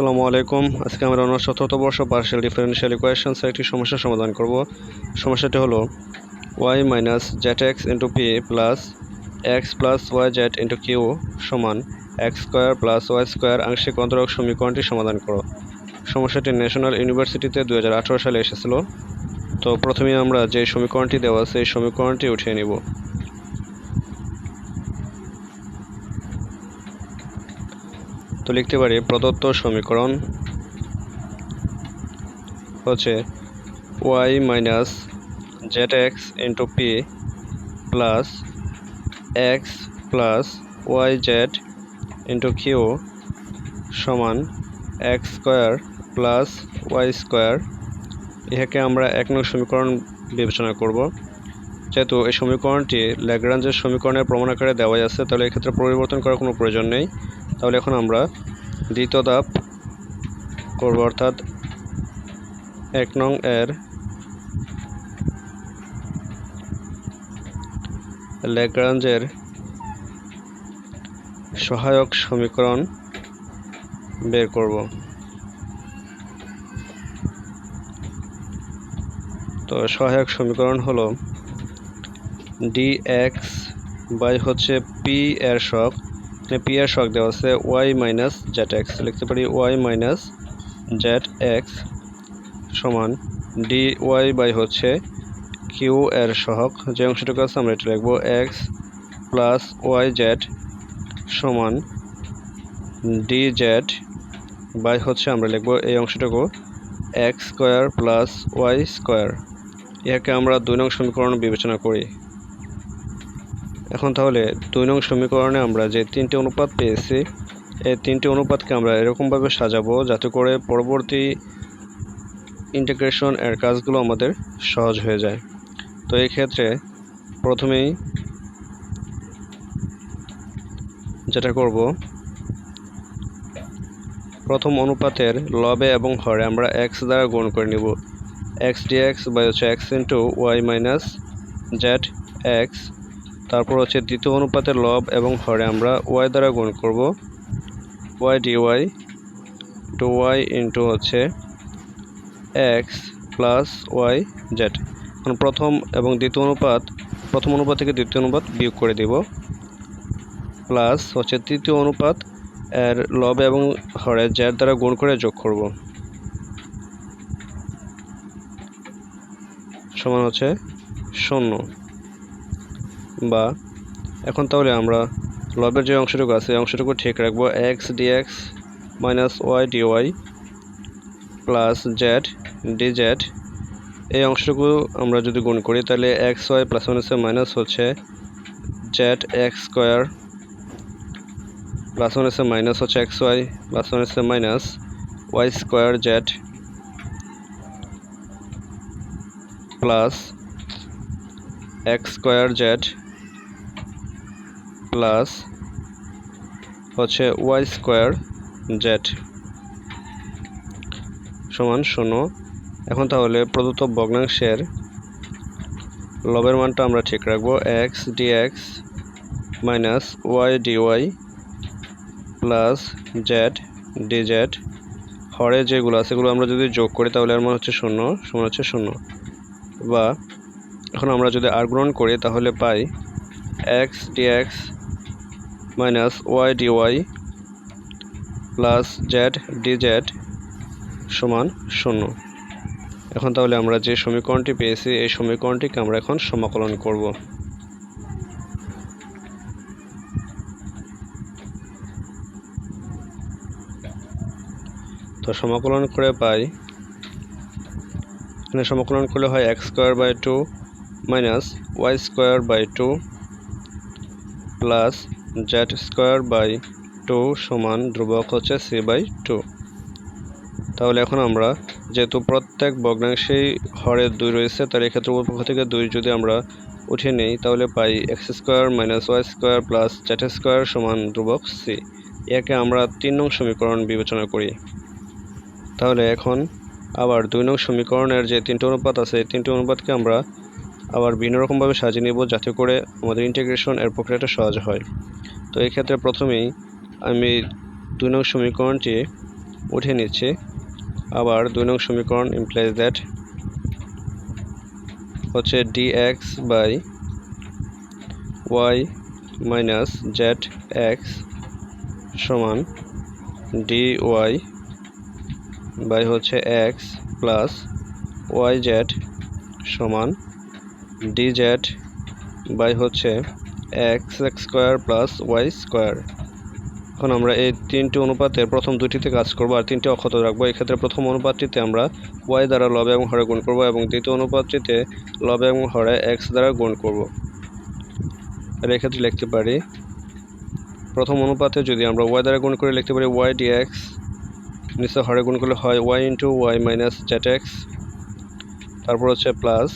আসসালামু আলাইকুম। আজকে আমরা অনার্স চতুর্থ বর্ষ পার্শিয়াল ডিফারেনশিয়াল ইকুয়েশনসের একটি সমস্যার সমাধান করব। সমস্যাটি হলো Y minus Z X into P plus X plus Y Z into Q সমান X square plus Y square আংশিক অন্তরক সমীকরণটি সমাধান করো। সমস্যাটি ন্যাশনাল ইউনিভার্সিটিতে দু হাজার আঠেরো সালে এসেছিল। তো প্রথমে আমরা যে সমীকরণটি দেওয়া এই সমীকরণটি উঠিয়ে নিব। তো লিখতে পারি, প্রদত্ত সমীকরণ হচ্ছে Y minus Z X into P plus X plus Y Z into Q সমান X square plus Y square ইহাকে আমরা এক নং সমীকরণ বিবেচনা করব। যেহেতু এই সমীকরণটি ল্যাগ্রাঞ্জের সমীকরণের প্রমাণ আকারে দেওয়াই আছে, তাহলে এক্ষেত্রে পরিবর্তন করার কোনো প্রয়োজন নেই। তাহলে এখন আমরা দ্বিতীয় ধাপ করব, অর্থাৎ এক নং এর ল্যাগ্রাঞ্জের সহায়ক সমীকরণ বের করব। তো সহায়ক সমীকরণ হলো ডি এক্স বাই হচ্ছে পি এর শক পি এর শক দেওয়া আছে ওয়াই মাইনাস জেড এক্স লিখতে পারি ওয়াই মাইনাস জেড এক্স সমান ডি ওয়াই বাই হচ্ছে কিউ এর সহক যে অংশটুকু আছে আমরা এটা লিখব এক্স প্লাস ওয়াই জেড সমান ডি জেড বাই হচ্ছে আমরা লিখব এই অংশটুকু X square plus Y square ইহাকে আমরা দুই নং সমীকরণ বিবেচনা করি। এখন তাহলে দুই নং সমীকরণে আমরা যে তিনটি অনুপাত পেয়েছি, এই তিনটি অনুপাতকে আমরা এরকমভাবে সাজাবো যাতে করে পরবর্তী ইন্টিগ্রেশন এর কাজগুলো আমাদের সহজ হয়ে যায়। তো এই ক্ষেত্রে প্রথমেই যেটা করব, প্রথম অনুপাতের লবে এবং হরে আমরা এক্স দ্বারা গুণ করে নিব। এক্স ডিএক্স বাই হচ্ছে X into Y minus Z X তারপর হচ্ছে দ্বিতীয় অনুপাতের লব এবং হরে আমরা ওয়াই দ্বারা গুণ করব Y D Y to Y into হচ্ছে এক্স প্লাস ওয়াই জেড এখন প্রথম এবং দ্বিতীয় অনুপাত, প্রথম অনুপাত থেকে দ্বিতীয় অনুপাত বিয়োগ করে দিব। প্লাস হচ্ছে তৃতীয় অনুপাত এর লব এবং হরে জেড দ্বারা গুণ করে যোগ করব। সমান হচ্ছে শূন্য। বা এখন তাহলে আমরা লবের যে অংশটুকু আছে অংশটুকু ঠিক রাখব X DX minus Y DY plus Z D Z এই অংশটুকু আমরা যদি গুণ করি, তাহলে এক্স ওয়াই প্লাস মাইনাসে মাইনাস হচ্ছে জেড এক্স স্কোয়ার প্লাস মাইনাসে মাইনাস হচ্ছে এক্স ওয়াই প্লাস মাইনাসে minus Y square Z plus X square Z plus হচ্ছে ওয়াই স্কোয়ার জেড সমান শূন্য। এখন তাহলে প্রদত্ত ভগ্নাংশের লবের মানটা আমরা ঠিক রাখব X DX minus Y DY plus Z DZ হরে যেগুলো আছে সেগুলো আমরা যদি যোগ করি, তাহলে এর মান হচ্ছে শূন্য, সমান হচ্ছে শূন্য। বা এখন আমরা যদি আর গ্রহণ করি, তাহলে পাই X DX minus Y DY plus Z DZ সমান শূন্য। এখন তাহলে আমরা যে সমীকরণটি পেয়েছি, এই সমীকরণটিকে আমরা এখন সমাকলন করব। তো সমাকলন করে পাই, এখানে সমাকলন করলে হয় X square by two minus Y square by two plus Z square by two সমান ধ্রুবক হচ্ছে সি বাই টু তাহলে এখন আমরা যেহেতু প্রত্যেক ভগ্নাংশেই হরে দুই রয়েছে তার এক্ষেত্রে উপপক্ষ থেকে দুই যদি আমরা উঠে নেই, তাহলে পাই X square minus Y square plus Z square সমান ধ্রুবক সি একে আমরা তিন নং সমীকরণ বিবেচনা করি। তাহলে এখন আবার দুই নং সমীকরণের যে তিনটি অনুপাত আছে, এই তিনটি অনুপাতকে আমরা আবার বিভিন্ন রকমভাবে সাজিয়ে নেব যাতে করে আমাদের ইন্টিগ্রেশন এর প্রক্রিয়াটা সহজ হয়। তো এই ক্ষেত্রে প্রথমেই আমি দুই নং সমীকরণটি উঠিয়ে নিচ্ছি। আবার দুই নং সমীকরণ ইমপ্লাইজ দ্যাট হচ্ছে D X by Y minus Z X সমান ডি ওয়াই বাই হচ্ছে এক্স প্লাস ওয়াই জেড সমান ডি জেড বাই হচ্ছে X X square plus Y square এখন আমরা এই তিনটি অনুপাতের প্রথম দুটিতে কাজ করব আর তিনটি অক্ষত রাখব। এক্ষেত্রে প্রথম অনুপাতটিতে আমরা ওয়াই দ্বারা লবে এবং হরে গুণ করব এবং দ্বিতীয় অনুপাতটিতে লবে এবং হরে এক্স দ্বারা গুণ করব। আর এক্ষেত্রে লিখতে পারি, প্রথম অনুপাতে যদি আমরা ওয়াই দ্বারা গুণ করে লিখতে পারি ওয়াই ডি এক্স নিচে হরে গুণ করলে হয় Y into Y minus Z X তারপর হচ্ছে প্লাস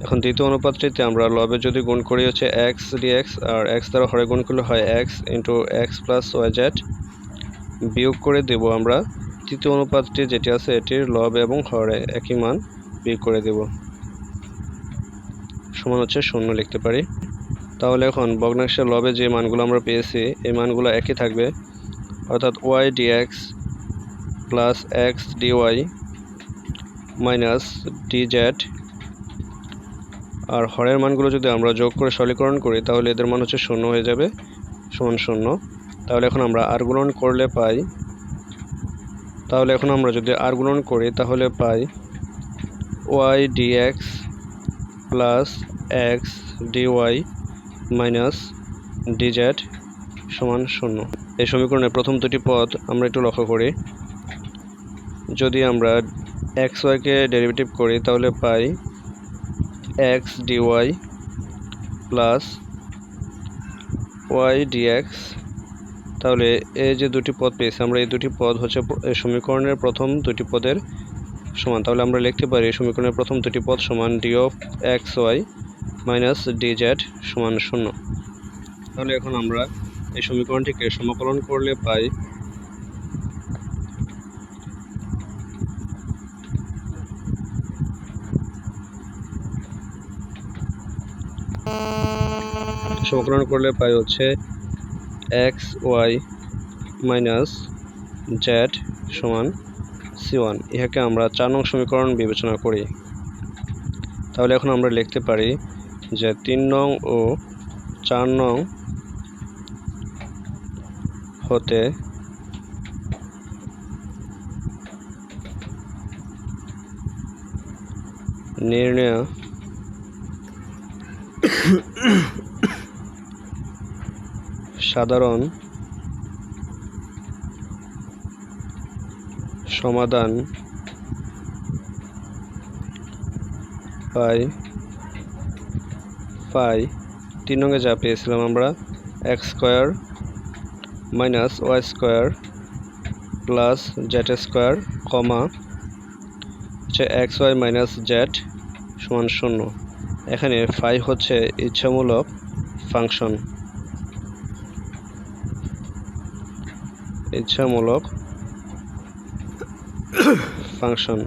এখন দ্বিতীয় অনুপাতটিতে আমরা লবে যদি গুণ করি হচ্ছে এক্স ডিএক্স আর এক্স দ্বারা হরে গুণ করলে হয় X into X plus Y Z বিয়োগ করে দেব আমরা তৃতীয় অনুপাতটি যেটি আছে এটির লব এবং হরে একই মান বিয়োগ করে দেব। সমান হচ্ছে শূন্য লিখতে পারি। তাহলে এখন ভগ্নাংশের লবে যে মানগুলো আমরা পেয়েছি, এই মানগুলো একই থাকবে। অর্থাৎ Y DX plus X DY minus D Z আর হরের মানগুলো যদি আমরা যোগ করে সরলীকরণ করি, তাহলে এদের মান হচ্ছে শূন্য হয়ে যাবে, সমান শূন্য। তাহলে এখন আমরা আর গুণন করলে পাই, তাহলে এখন আমরা যদি আর গুণন করি, তাহলে পাই Y DX plus X DY minus DZ সমান শূন্য। এই সমীকরণের প্রথম দুটি পদ আমরা একটু লক্ষ্য করি। যদি আমরা এক্স ওয়াইকে ডেরিভেটিভ করি, তাহলে পাই X DY plus Y DX তাহলে এই যে দুটি পদ পেয়েছি, আমরা এই দুটি পদ হচ্ছে এই সমীকরণের প্রথম দুটি পদের সমান। তাহলে আমরা লিখতে পারি এই সমীকরণের প্রথম দুটি পদ সমান D of X Y minus D Z সমান শূন্য। তাহলে এখন আমরা এই সমীকরণটিকে সমাকলন করলে পাই সমাকলন করলে পাই হচ্ছে এক্স ওয়াই মাইনাস জেড সমান সি ওয়ান ইহাকে আমরা চার নং সমীকরণ বিবেচনা করি। তাহলে এখন আমরা লিখতে পারি যে তিন নং ও চার নং হতে নির্ণয় সাধারণ সমাধান পাই পাই। তিন রঙে যা পেয়েছিলাম আমরা, x square minus y square plus z square comma, হচ্ছে এক্স ওয়াই মাইনাস জেড সমান শূন্য। এখানে ফাই হচ্ছে ইচ্ছামূলক ফাংশন ইচ্ছামূলক ফাংশন